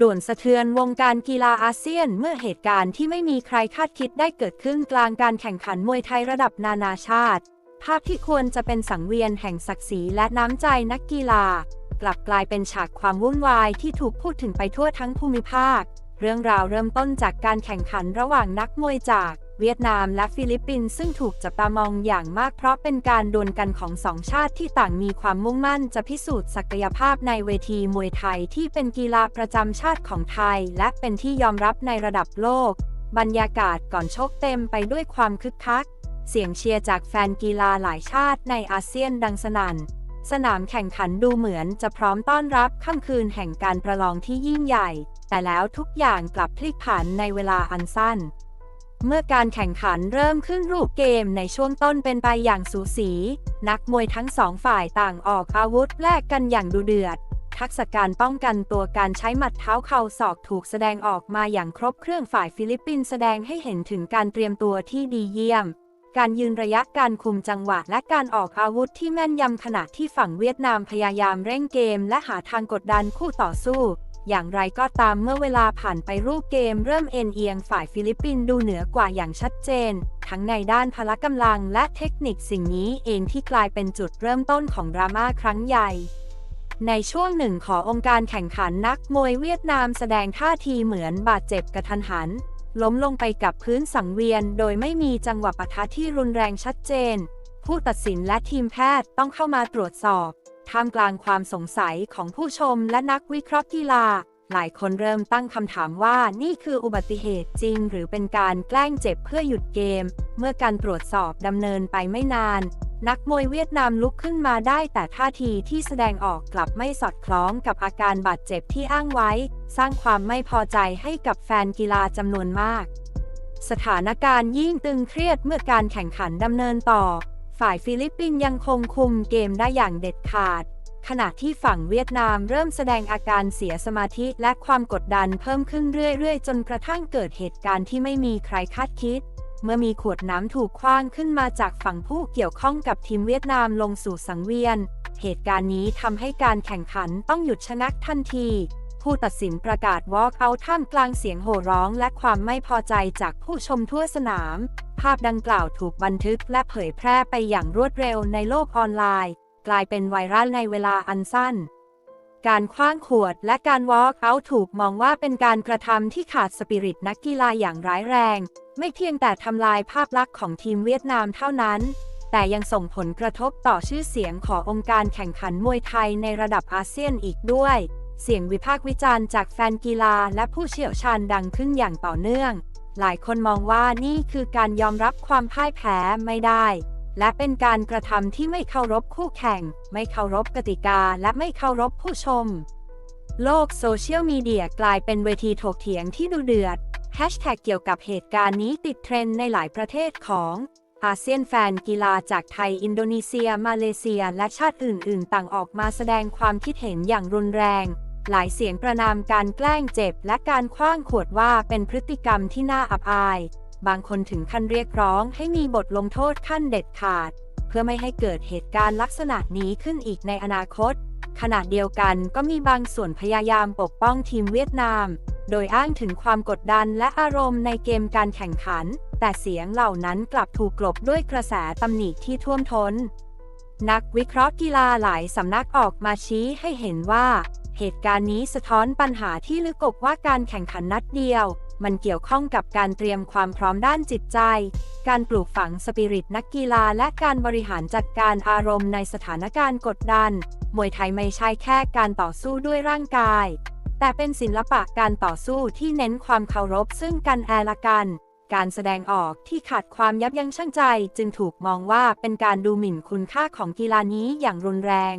ด่วนสะเทือนวงการกีฬาอาเซียนเมื่อเหตุการณ์ที่ไม่มีใครคาดคิดได้เกิดขึ้นกลางการแข่งขันมวยไทยระดับนานาชาติ ภาพที่ควรจะเป็นสังเวียนแห่งศักดิ์ศรีและน้ำใจนักกีฬา กลับกลายเป็นฉากความวุ่นวายที่ถูกพูดถึงไปทั่วทั้งภูมิภาค เรื่องราวเริ่มต้นจากการแข่งขันระหว่างนักมวยจาก เวียดนามและฟิลิปปินส์ซึ่งถูกจับตามองอย่างมากเพราะเป็นการดวลกันของสองชาติที่ต่างมีความมุ่งมั่นจะพิสูจน์ศักยภาพในเวทีมวยไทยที่เป็นกีฬาประจำชาติของไทย และเป็นที่ยอมรับในระดับโลก บรรยากาศก่อนชกเต็มไปด้วยความคึกคัก เสียงเชียร์จากแฟนกีฬาหลายชาติในอาเซียนดังสนั่นสนามแข่งขันดูเหมือนจะพร้อมต้อนรับค่ำคืนแห่งการประลองที่ยิ่งใหญ่ แต่แล้วทุกอย่างกลับพลิกผันในเวลาอันสั้น เมื่อการแข่งขันเริ่มขึ้นรูปเกมในช่วงต้นเป็นไปอย่างสูสี นักมวยทั้งสองฝ่ายต่างออกอาวุธแลกกันอย่างดุเดือด ทักษะการป้องกันตัวการใช้หมัดเท้าเข่าศอกถูกแสดงออกมาอย่างครบเครื่องฝ่ายฟิลิปปินส์แสดงให้เห็นถึงการเตรียมตัวที่ดีเยี่ยม การยืนระยะการคุมจังหวะและการออกอาวุธที่แม่นยำขณะที่ฝั่งเวียดนามพยายามเร่งเกม และหาทางกดดันคู่ต่อสู้ อย่างไรก็ตามเมื่อเวลาผ่านไปรูปเกมเริ่มเอ็นเอียงฝ่ายฟิลิปปินส์ดูเหนือกว่าอย่างชัดเจน ทั้งในด้านพละกำลังและเทคนิคสิ่งนี้เองที่กลายเป็นจุดเริ่มต้นของดราม่าครั้งใหญ่ในช่วงหนึ่งขององค์การแข่งขันนักมวยเวียดนามแสดงท่าทีเหมือนบาดเจ็บกระทันหัน ล้มลงไปกับพื้นสังเวียน โดยไม่มีจังหวะปะทะที่รุนแรงชัดเจน ผู้ตัดสินและทีมแพทย์ต้องเข้ามาตรวจสอบ ท่ามกลางความสงสัยของผู้ชมและนักวิเคราะห์กีฬา หลายคนเริ่มตั้งคำถามว่านี่คืออุบัติเหตุจริง หรือเป็นการแกล้งเจ็บเพื่อหยุดเกม เมื่อการตรวจสอบดำเนินไปไม่นาน นักมวยเวียดนามลุกขึ้นมาได้แต่ท่าทีที่แสดงออกกลับไม่สอดคล้องกับอาการบาดเจ็บที่อ้างไว้ สร้างความไม่พอใจให้กับแฟนกีฬาจำนวนมากสถานการณ์ยิ่งตึงเครียดเมื่อการแข่งขันดำเนินต่อ ฝ่ายฟิลิปปินส์ยังคงคุมเกมได้อย่างเด็ดขาด ขณะที่ฝั่งเวียดนามเริ่มแสดงอาการเสียสมาธิและความกดดันเพิ่มขึ้นเรื่อยๆ จนกระทั่งเกิดเหตุการณ์ที่ไม่มีใครคาดคิด เมื่อมีขวดน้ำถูกคว้างขึ้นมาจากฝั่งผู้เกี่ยวข้องกับทีมเวียดนามลงสู่สังเวียน เหตุการณ์นี้ทำให้การแข่งขันต้องหยุดชะงักทันที ผู้ตัดสินประกาศวอล์กเอาท่ามกลางเสียงโห่ร้องและความไม่พอใจจากผู้ชมทั่วสนาม ภาพดังกล่าวถูกบันทึกและเผยแพร่ไปอย่างรวดเร็วในโลกออนไลน์ กลายเป็นไวรัลในเวลาอันสั้น การคว้างขวดและการวอล์กเอาถูกมองว่าเป็นการกระทำที่ขาดสปิริตนักกีฬาอย่างร้ายแรง ไม่เพียงแต่ทำลายภาพลักษณ์ของทีมเวียดนามเท่านั้นแต่ยังส่งผลกระทบต่อชื่อเสียงขององค์การแข่งขันมวยไทยในระดับอาเซียนอีกด้วย เสียงวิพากษ์วิจารณ์จากแฟนกีฬาและผู้เชี่ยวชาญดังขึ้นอย่างต่อเนื่อง หลายคนมองว่านี่คือการยอมรับความพ่ายแพ้ไม่ได้ และเป็นการกระทำที่ไม่เคารพคู่แข่ง ไม่เคารพกติกา และไม่เคารพผู้ชม โลกโซเชียลมีเดียกลายเป็นเวทีถกเถียงที่ดุเดือดแฮชแท็กเกี่ยวกับเหตุการณ์นี้ติดเทรนด์ในหลายประเทศของอาเซียนแฟนกีฬาจากไทย อินโดนีเซีย มาเลเซีย และชาติอื่น ๆ ต่างออกมาแสดงความคิดเห็นอย่างรุนแรง หลายเสียงประนามการแกล้งเจ็บ และการคว้างขวดว่าเป็นพฤติกรรมที่น่าอับอาย บางคนถึงขั้นเรียกร้องให้มีบทลงโทษขั้นเด็ดขาด เพื่อไม่ให้เกิดเหตุการณ์ลักษณะนี้ขึ้นอีกในอนาคต ขณะเดียวกันก็มีบางส่วนพยายามปกป้องทีมเวียดนาม โดยอ้างถึงความกดดันและอารมณ์ในเกมการแข่งขัน แต่เสียงเหล่านั้นกลับถูกกลบด้วยกระแสตำหนิที่ท่วมท้นนักวิเคราะห์กีฬาหลายสำนักออกมาชี้ให้เห็นว่า เหตุการณ์นี้สะท้อนปัญหาที่ลึกกว่าการแข่งขันนัดเดียว มันเกี่ยวข้องกับการเตรียมความพร้อมด้านจิตใจ การปลูกฝังสปิริตนักกีฬาและการบริหารจัดการอารมณ์ในสถานการณ์กดดัน มวยไทยไม่ใช่แค่การต่อสู้ด้วยร่างกาย แต่เป็นศิลปะการต่อสู้ที่เน้นความเคารพซึ่งกันแอละกัน การแสดงออกที่ขาดความยับยั้งชั่งใจ จึงถูกมองว่าเป็นการดูหมิ่นคุณค่าของกีฬานี้อย่างรุนแรง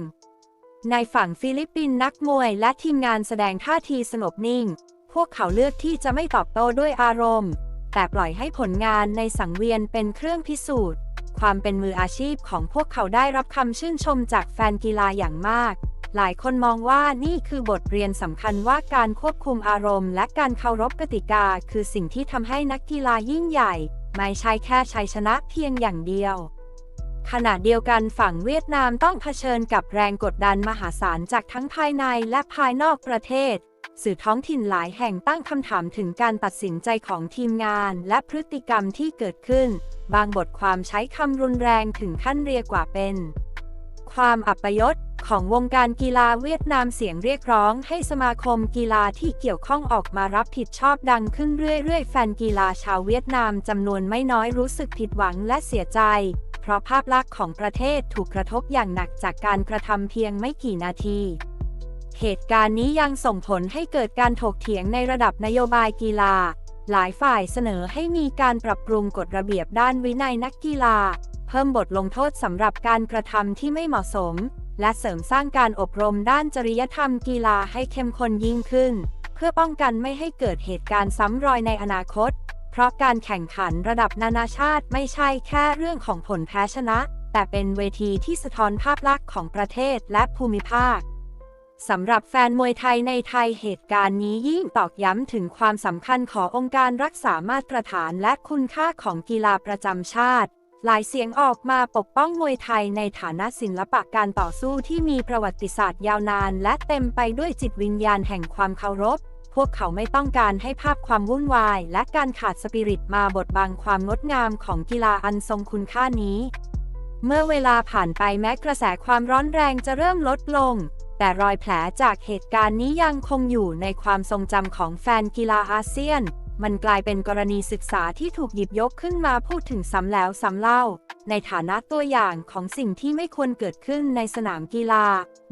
ในฝั่งฟิลิปปินส์นักมวยและทีมงานแสดงท่าทีสงบนิ่ง พวกเขาเลือกที่จะไม่ตอบโต้ด้วยอารมณ์ แต่ปล่อยให้ผลงานในสังเวียนเป็นเครื่องพิสูจน์ ความเป็นมืออาชีพของพวกเขาได้รับคำชื่นชมจากแฟนกีฬาอย่างมาก หลายคนมองว่านี่คือบทเรียนสำคัญว่าการควบคุมอารมณ์ และการเคารพกติกา คือสิ่งที่ทำให้นักกีฬายิ่งใหญ่ ไม่ใช่แค่ชัยชนะเพียงอย่างเดียว ขณะเดียวกันฝั่งเวียดนามต้องเผชิญกับแรงกดดันมหาศาลจากทั้งภายในและภายนอกประเทศ สื่อท้องถิ่นหลายแห่งตั้งคำถามถึงการตัดสินใจของทีมงานและพฤติกรรมที่เกิดขึ้น บางบทความใช้คำรุนแรงถึงขั้นเรียกว่าเป็น ความอัปยศของวงการกีฬาเวียดนามเสียงเรียกร้องให้สมาคมกีฬาที่เกี่ยวข้องออกมารับผิดชอบดังขึ้นเรื่อยๆ แฟนกีฬาชาวเวียดนามจำนวนไม่น้อยรู้สึกผิดหวังและเสียใจ ราะภาพลักษณ์ของประเทศถูกกระทบอย่างหนักจากการกระทำเพียงไม่กี่นาที เหตุการณ์นี้ยังส่งผลให้เกิดการถกเถียงในระดับนโยบายกีฬา หลายฝ่ายเสนอให้มีการปรับปรุงกฎระเบียบด้านวินัยนักกีฬา เพิ่มบทลงโทษสำหรับการกระทำที่ไม่เหมาะสม และเสริมสร้างการอบรมด้านจริยธรรมกีฬาให้เข้มข้นยิ่งขึ้น เพื่อป้องกันไม่ให้เกิดเหตุการณ์ซ้ำรอยในอนาคต เพราะการแข่งขันระดับนานาชาติไม่ใช่แค่เรื่องของผลแพ้ชนะ แต่เป็นเวทีที่สะท้อนภาพลักษณ์ของประเทศและภูมิภาคสำหรับแฟนมวยไทยในไทยเหตุการณ์นี้ยิ่งตอกย้ำถึงความสำคัญขององค์การรักษามาตรฐานและคุณค่าของกีฬาประจำชาติ หลายเสียงออกมาปกป้องมวยไทยในฐานะศิลปะการต่อสู้ที่มีประวัติศาสตร์ยาวนาน และเต็มไปด้วยจิตวิญญาณแห่งความเคารพ พวกเขาไม่ต้องการให้ภาพความวุ่นวาย และการขาดสปิริตมาบดบังความงดงามของกีฬาอันทรงคุณค่านี้ เมื่อเวลาผ่านไปแม้กระแสความร้อนแรงจะเริ่มลดลง แต่รอยแผลจากเหตุการณ์นี้ยังคงอยู่ในความทรงจำของแฟนกีฬาอาเซียน มันกลายเป็นกรณีศึกษาที่ถูกหยิบยกขึ้นมาพูดถึงซ้ำแล้วซ้ำเล่า ในฐานะตัวอย่างของสิ่งที่ไม่ควรเกิดขึ้นในสนามกีฬา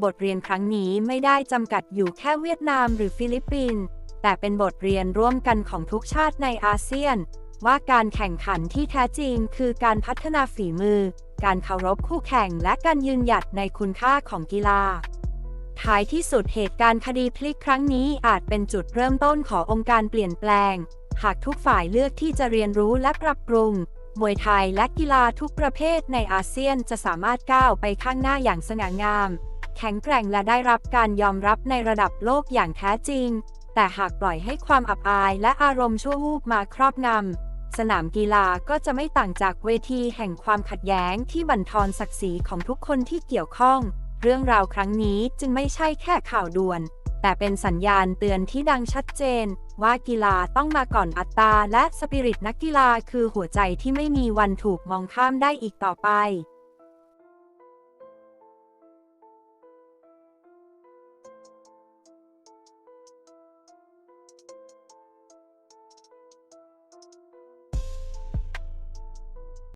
บทเรียนครั้งนี้ไม่ได้จำกัดอยู่แค่เวียดนามหรือฟิลิปปินส์แต่เป็นบทเรียนร่วมกันของทุกชาติในอาเซียน ว่าการแข่งขันที่แท้จริงคือการพัฒนาฝีมือ การเคารพคู่แข่งและการยืนหยัดในคุณค่าของกีฬาท้ายที่สุดเหตุการณ์คดีพลิกครั้งนี้อาจเป็นจุดเริ่มต้นขององค์การเปลี่ยนแปลง หากทุกฝ่ายเลือกที่จะเรียนรู้และปรับปรุง มวยไทยและกีฬาทุกประเภทในอาเซียนจะสามารถก้าวไปข้างหน้าอย่างสง่างาม แข็งแกร่งและได้รับการยอมรับในระดับโลกอย่างแท้จริง แต่หากปล่อยให้ความอับอายและอารมณ์ชั่ววูบมาครอบงำสนามกีฬาก็จะไม่ต่างจากเวทีแห่งความขัดแย้งที่บั่นทอนศักดิ์ศรีของทุกคนที่เกี่ยวข้อง เรื่องราวครั้งนี้จึงไม่ใช่แค่ข่าวด่วน แต่เป็นสัญญาณเตือนที่ดังชัดเจน ว่ากีฬาต้องมาก่อนอัตราและสปิริตนักกีฬาคือหัวใจที่ไม่มีวันถูกมองข้ามได้อีกต่อไป